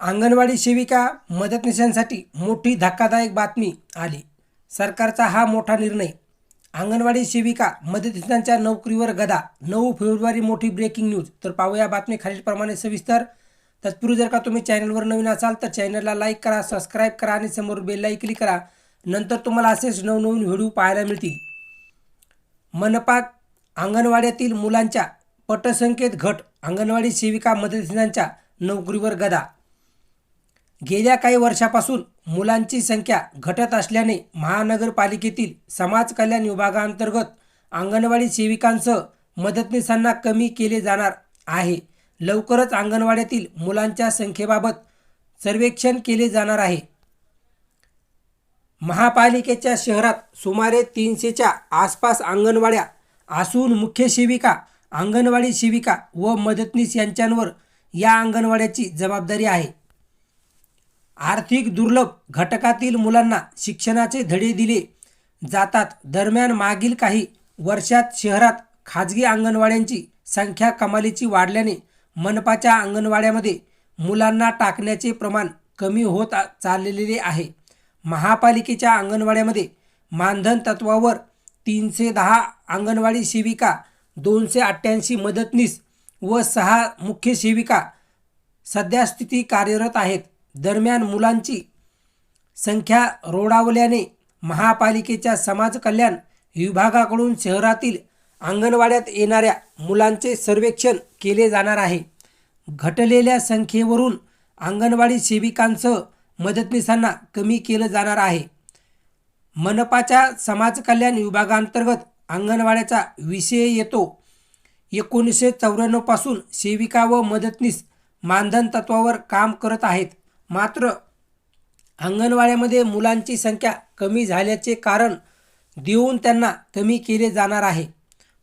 अंगणवाडी सेविका मदतनीसांसाठी मोठी धक्कादायक बातमी आली. सरकारचा हा मोठा निर्णय. अंगणवाडी सेविका मदतनीसांच्या नोकरीवर गदा. नऊ फेब्रुवारी मोठी ब्रेकिंग न्यूज तर पाहूया बातमी खालीलप्रमाणे सविस्तर. तत्पूर्वी जर का तुम्ही चॅनलवर नवीन असाल तर चॅनलला लाईक करा सबस्क्राईब करा आणि समोर बेललाही क्लिक करा. नंतर तुम्हाला असेच नवनवीन व्हिडिओ पाहायला मिळतील. मनपा अंगणवाड्यातील मुलांच्या पटसंख्येत घट. अंगणवाडी सेविका मदतनीसांच्या नोकरीवर गदा. गेल्या काही वर्षापासून मुलांची संख्या घटत असल्याने महानगरपालिकेतील समाज कल्याण विभागांतर्गत अंगणवाडी सेविकांसह मदतनीसांना कमी केले जाणार आहे. लवकरच अंगणवाड्यातील मुलांच्या संख्येबाबत सर्वेक्षण केले जाणार आहे. महापालिकेच्या शहरात सुमारे तीनशेच्या आसपास अंगणवाड्या असून मुख्य सेविका अंगणवाडी सेविका व मदतनीस यांच्यांवर या अंगणवाड्याची जबाबदारी आहे. आर्थिक दुर्लभ घटकातील मुलांना शिक्षणाचे धडे दिले जातात. दरम्यान मागील काही वर्षात शहरात खाजगी अंगणवाड्यांची संख्या कमालीची वाढल्याने मनपाच्या अंगणवाड्यामध्ये मुलांना टाकण्याचे प्रमाण कमी होत चाललेले आहे. महापालिकेच्या अंगणवाड्यामध्ये मानधन तत्वावर तीनशे दहा अंगणवाडी सेविका दोनशे अठ्ठ्याऐंशी मदतनीस व सहा मुख्य सेविका सध्या स्थिती कार्यरत आहेत. दरम्यान मुलांची संख्या रोडावल्याने महापालिकेच्या समाज कल्याण विभागाकडून शहरातील अंगणवाड्यात येणाऱ्या मुलांचे सर्वेक्षण केले जाणार आहे. घटलेल्या संख्येवरून अंगणवाडी सेविकांसह मदतनीसांना कमी केलं जाणार आहे. मनपाच्या समाज कल्याण विभागांतर्गत अंगणवाड्याचा विषय येतो. एकोणीसशे चौऱ्याण्णवपासून सेविका व मदतनीस मानधन तत्वावर काम करत आहेत. मात्र अंगणवाड्यामध्ये मुलांची संख्या कमी झाल्याचे कारण देऊन त्यांना कमी केले जाणार आहे.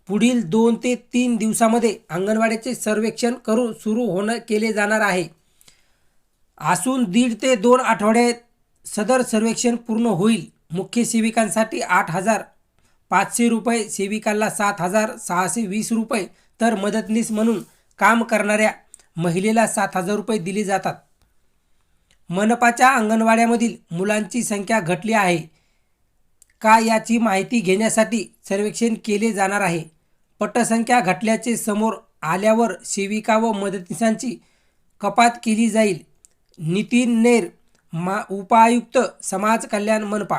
पुढील दोन ते तीन दिवसामध्ये अंगणवाड्याचे सर्वेक्षण करून सुरू होणं केले जाणार आहे. असून दीड ते दोन आठवड्यात सदर सर्वेक्षण पूर्ण होईल. मुख्य सेविकांसाठी आठ हजार पाचशे रुपये सेविकांना सात हजार सहाशे वीस रुपये तर मदतनीस म्हणून काम करणाऱ्या महिलेला सात हजार रुपये दिले जातात. मनपाच्या अंगणवाड्यामधील मुलांची संख्या घटली आहे. का याची माहिती घेण्यासाठी सर्वेक्षण केले जाणार आहे. पटसंख्या घटल्याचे समोर आल्यावर सेविका व मदतनीसांची कपात केली जाईल. नितीन नेर मा उपायुक्त समाज कल्याण मनपा